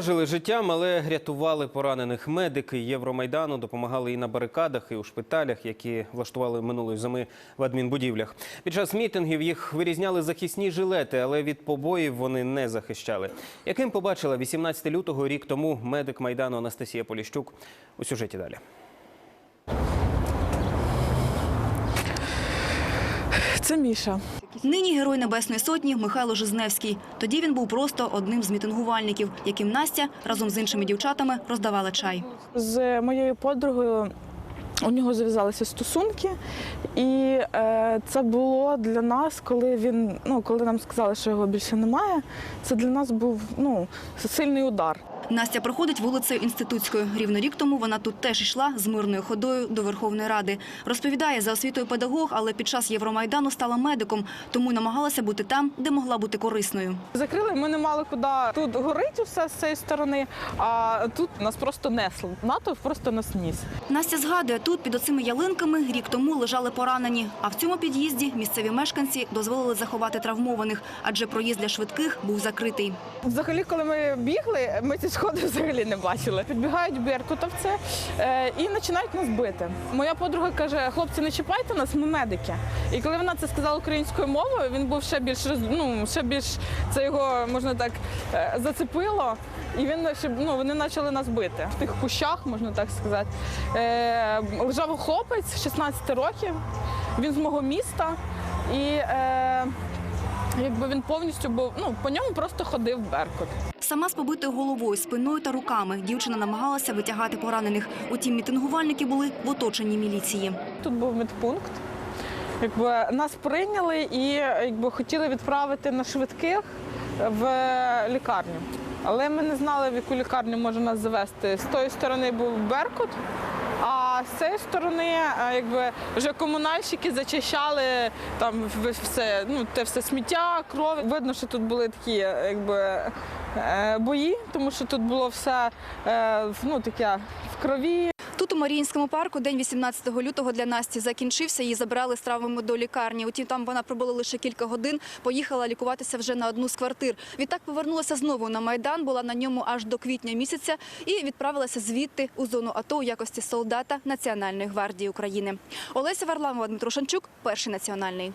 Жили життям, але рятували поранених медики Євромайдану, допомагали і на барикадах, і у шпиталях, які влаштували минулої зими в адмінбудівлях. Під час мітингів їх вирізняли захисні жилети, але від побоїв вони не захищали. Яким побачила 18 лютого рік тому медик майдану Анастасія Поліщук у сюжеті далі. Це Міша. Нині герой Небесної Сотні Михайло Жизневський. Тоді він був просто одним з мітингувальників, яким Настя разом з іншими дівчатами роздавала чай. З моєю подругою у нього зав'язалися стосунки, і е, це було для нас, коли він, ну коли нам сказали, що його більше немає. Це для нас був ну сильний удар. Настя проходить вулицею Інститутською. Рівно рік тому вона тут теж йшла з мирною ходою до Верховної Ради. Розповідає, за освітою педагог, але під час Євромайдану стала медиком, тому намагалася бути там, де могла бути корисною. Закрили, ми не мали куди. Тут горить усе з цієї сторони, а тут нас просто несло. НАТО просто нас ніс. Настя згадує, тут під оцими ялинками рік тому лежали поранені. А в цьому під'їзді місцеві мешканці дозволили заховати травмованих, адже проїзд для швидких був закритий. Взагалі, коли ми бігли, ми ці сходи взагалі не бачили. Підбігають беркутовці е, і починають нас бити. Моя подруга каже: хлопці, не чіпайте нас, ми медики. І коли вона це сказала українською мовою, він був ще більш ну, ще більш це його можна так е, зацепило. І він ну вони почали нас бити в тих кущах, можна так сказати. Лежав хлопець 16 років. Він з мого міста і. Е, Якби він повністю був, ну по ньому просто ходив беркут. Сама з побитою головою, спиною та руками дівчина намагалася витягати поранених. Утім, мітингувальники були в оточенні міліції. Тут був медпункт. Якби нас прийняли і хотіли відправити на швидких в лікарню. Але ми не знали, в яку лікарню може нас завести. З тої сторони був Беркут, з цієї сторони е, якби вже комунальщики зачищали там все, ну, те все сміття, кров. Видно, що тут були такі якби, е, бої, тому що тут було все е, ну, таке в крові. Тут у Маріїнському парку день 18 лютого для Насті закінчився. Її забрали з травмами до лікарні. Утім, там вона пробула лише кілька годин. Поїхала лікуватися вже на одну з квартир. Відтак повернулася знову на майдан. Була на ньому аж до квітня місяця і відправилася звідти у зону АТО у якості солдата Національної гвардії України. Олеся Варламова, Дмитро Шанчук, перший національний.